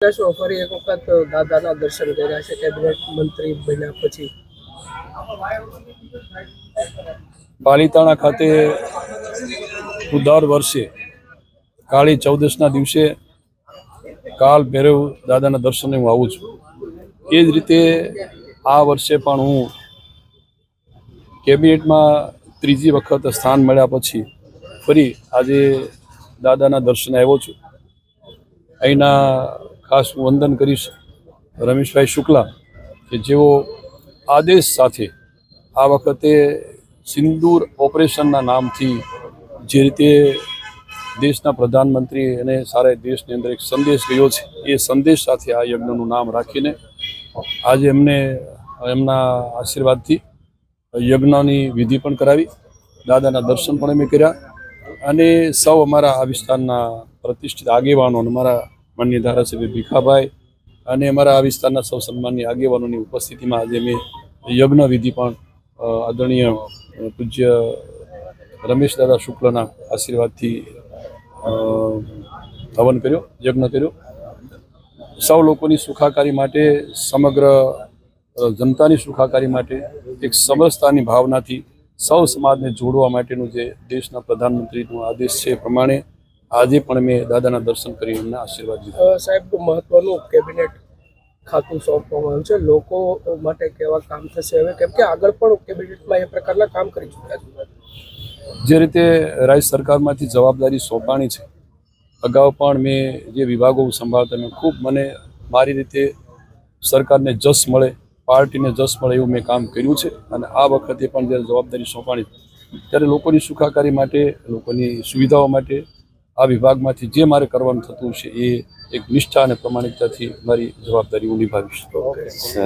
ફરી એક વખત દાદાના દર્શન કર્યા છે, કેબિનેટ મંત્રી બન્યા પછી. પાલીતાણા ખાતે ઉદાર દર વર્ષે કાળી ચૌદશના દિવસે કાલ ભૈરવ દાદાના દર્શને હું આવું છું. એ જ રીતે આ વર્ષે પણ હું કેબિનેટમાં ત્રીજી વખત સ્થાન મળ્યા પછી ફરી આજે દાદાના દર્શને આવ્યો છું. અહીંના ખાસ હું વંદન કરીશ રમેશભાઈ શુક્લા કે જેઓ આદેશ સાથે આ વખતે સિંદૂર ઓપરેશનના નામથી જે રીતે દેશના પ્રધાનમંત્રી અને સારા દેશની અંદર એક સંદેશ ગયો છે, એ સંદેશ સાથે આ યજ્ઞનું નામ રાખીને આજે એમને એમના આશીર્વાદથી યજ્ઞની વિધિ પણ કરાવી, દાદાના દર્શન પણ અમે કર્યા અને સૌ અમારા આ વિસ્તારના પ્રતિષ્ઠિત આગેવાનો અને અમારા માન્ય ધારાસભ્ય ભીખાભાઈ અને અમારા આ વિસ્તારના સૌ સન્માનની આગેવાનોની ઉપસ્થિતિમાં આજે મેં યજ્ઞ વિધિ પણ આદરણીય પૂજ્ય રમેશ દાદા શુક્લના આશીર્વાદથી હવન કર્યો, યજ્ઞ કર્યો. સૌ લોકોની સુખાકારી માટે, સમગ્ર જનતાની સુખાકારી માટે, એક સમરસતાની ભાવનાથી સૌ સમાજને જોડવા માટેનું જે દેશના પ્રધાનમંત્રીનો આદેશ છે એ પ્રમાણે આજે પણ મેં દાદાના દર્શન કરી એમના આશીર્વાદ લીધા. સાહેબ મહત્વનું કેબિનેટ ખાતું સોંપવામાં આવ્યું છે. લોકો માટે કેવા કામ થશે? હવે કેમ કે આગળ પણ કેબિનેટમાં એ પ્રકારના કામ કરી ચૂક્યા છે. જે રીતે રાજ્ય સરકારમાંથી જવાબદારી સોંપાણી છે અગાઉ પણ મેં જે વિભાગો સંભાળતા મેં ખૂબ મને મારી રીતે સરકારને જસ મળે પાર્ટીને જસ મળે એવું મેં કામ કર્યું છે. અને આ વખતે પણ જ્યારે જવાબદારી સોંપાણી ત્યારે લોકોની સુખાકારી માટે લોકોની સુવિધાઓ માટે આ વિભાગમાંથી જે મારે કરવાનું થતું છે એ એક નિષ્ઠા અને પ્રમાણિકતાથી મારી જવાબદારી હું નિભાવીશ.